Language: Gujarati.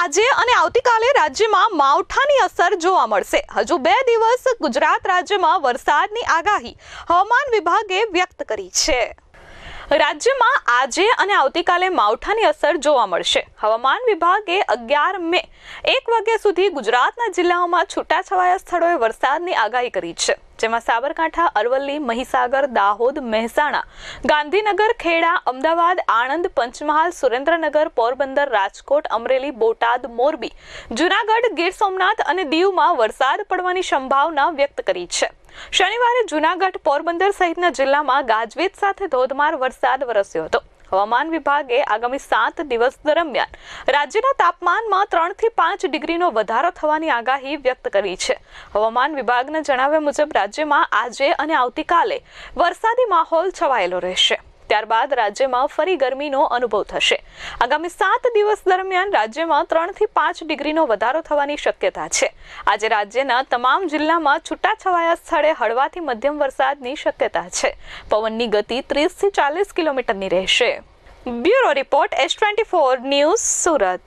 આજે અને આવતીકાલે રાજ્યમાં માવઠાની અસર જોવા મળશે. હજુ બે દિવસ ગુજરાત રાજ્યમાં વરસાદની આગાહી હવામાન વિભાગે વ્યક્ત કરી છે. રાજ્યમાં આજે અને આવતીકાલે માવઠાની અસર જોવા મળશે. હવામાન વિભાગે અગિયાર મે એક વાગ્યા સુધી ગુજરાતના જિલ્લાઓમાં છૂટાછવાયા સ્થળોએ વરસાદની આગાહી કરી છે, જેમાં સાબરકાંઠા, અરવલ્લી, મહીસાગર, દાહોદ, મહેસાણા, ગાંધીનગર, ખેડા, અમદાવાદ, આણંદ, પંચમહાલ, સુરેન્દ્રનગર, પોરબંદર, રાજકોટ, અમરેલી, બોટાદ, મોરબી, જુનાગઢ, ગીર સોમનાથ અને દીવમાં વરસાદ પડવાની સંભાવના વ્યક્ત કરી છે. શનિવારે જુનાગઢ, પોરબંદર સહિતના જિલ્લામાં ગાજવીજ સાથે ધોધમાર વરસાદ વરસ્યો હતો. હવામાન વિભાગે આગામી સાત દિવસ દરમિયાન રાજ્યના તાપમાનમાં ત્રણથી પાંચ ડિગ્રીનો વધારો થવાની આગાહી વ્યક્ત કરી છે. હવામાન વિભાગના જણાવ્યા મુજબ રાજ્યમાં આજે અને આવતીકાલે વરસાદી માહોલ છવાયેલો રહેશે. ત્યારબાદ રાજ્યમાં ફરી ગરમીનો અનુભવ થશે. આગામી સાત દિવસ દરમિયાન રાજ્યમાં ત્રણથી પાંચ ડિગ્રીનો વધારો થવાની શક્યતા છે. આજે રાજ્યના તમામ જિલ્લામાં છૂટાછવાયા સ્થળે હળવાથી મધ્યમ વરસાદની શક્યતા છે. પવનની ગતિ ત્રીસથી ચાલીસ કિલોમીટરની રહેશે. Bureau report S twenty four news Surat.